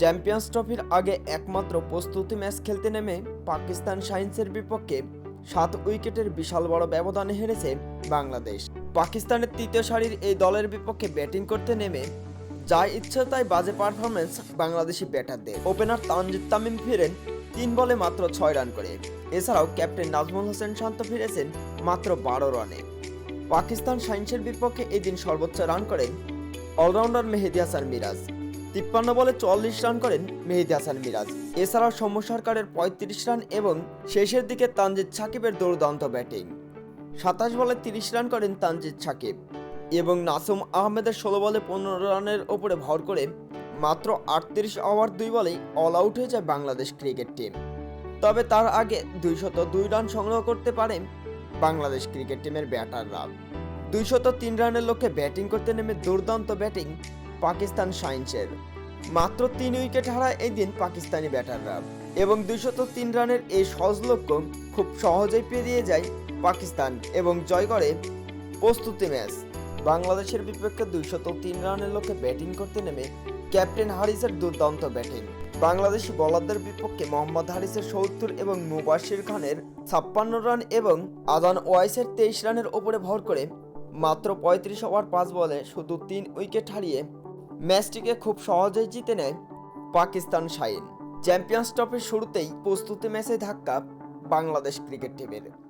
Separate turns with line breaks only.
Champions ট্রফির আগে একমাত্র প্রস্তুতি ম্যাচ খেলতে নেমে পাকিস্তান সায়েন্সের বিপক্ষে সাত উইকেটের বিশাল বড় ব্যবধানে হেরেছে বাংলাদেশ। পাকিস্তানের তৃতীয় সারির এই দলের বিপক্ষে ব্যাটিং করতে নেমে যা ইচ্ছে তাই বাজে পারফরমেন্স বাংলাদেশি ব্যাটারদের। ওপেনার তানজিদ তামিম ফিরেন তিন বলে মাত্র ছয় রান করে। এছাড়াও ক্যাপ্টেন নাজমুল হোসেন শান্ত ফিরেছেন মাত্র বারো রানে। পাকিস্তান সায়েন্সের বিপক্ষে এদিন সর্বোচ্চ রান করেন অলরাউন্ডার মেহেদি হাসান মিরাজ। তিপ্পান্ন বলে চল্লিশ রান করেন মেহেদি হাসান মিরাজ। এছাড়াও সৌম্য সরকারের পঁয়ত্রিশ রান এবং শেষের দিকে তানজিদ সাকিবের দুর্দান্ত ব্যাটিং। সাতাশ বলে তিরিশ রান করেন তানজিদ সাকিব এবং নাসুম আহমেদের ষোলো বলে পনেরো রানের ওপরে ভর করে মাত্র আটত্রিশ ওভার দুই বলেই অল আউট হয়ে যায় বাংলাদেশ ক্রিকেট টিম। তবে তার আগে দুইশত দুই রান সংগ্রহ করতে পারেন বাংলাদেশ ক্রিকেট টিমের ব্যাটাররা। দুইশত তিন রানের লক্ষ্যে ব্যাটিং করতে নেমে দুর্দান্ত ব্যাটিং পাকিস্তান সাইন্সের। মাত্র তিন উইকেট হারায় এই দিন পাকিস্তানি ব্যাটাররা। এবং দুইশত তিন রানের এই সহজ লক্ষ্য খুব সহজেই পেরিয়ে যায় পাকিস্তান এবং জয় করে প্রস্তুতি ম্যাচ। বাংলাদেশের বিপক্ষে দুইশত তিন রানের লক্ষ্যে ব্যাটিং করতে নেমে ক্যাপ্টেন হারিসের দুর্দান্ত ব্যাটিং। বাংলাদেশি বোলারদের বিপক্ষে মোহাম্মদ হারিসের সত্তর এবং মুবাশির খানের ছাপ্পান্ন রান এবং আদান ওয়াইসের তেইশ রানের ওপরে ভর করে মাত্র পঁয়ত্রিশ ওভার পাঁচ বলে শুধু তিন উইকেট হারিয়ে ম্যাচটিকে খুব সহজেই জিতে নেয় পাকিস্তান শাইন। চ্যাম্পিয়ন্স ট্রফির শুরুতেই প্রস্তুতি ম্যাচে ধাক্কা বাংলাদেশ ক্রিকেট টিমের।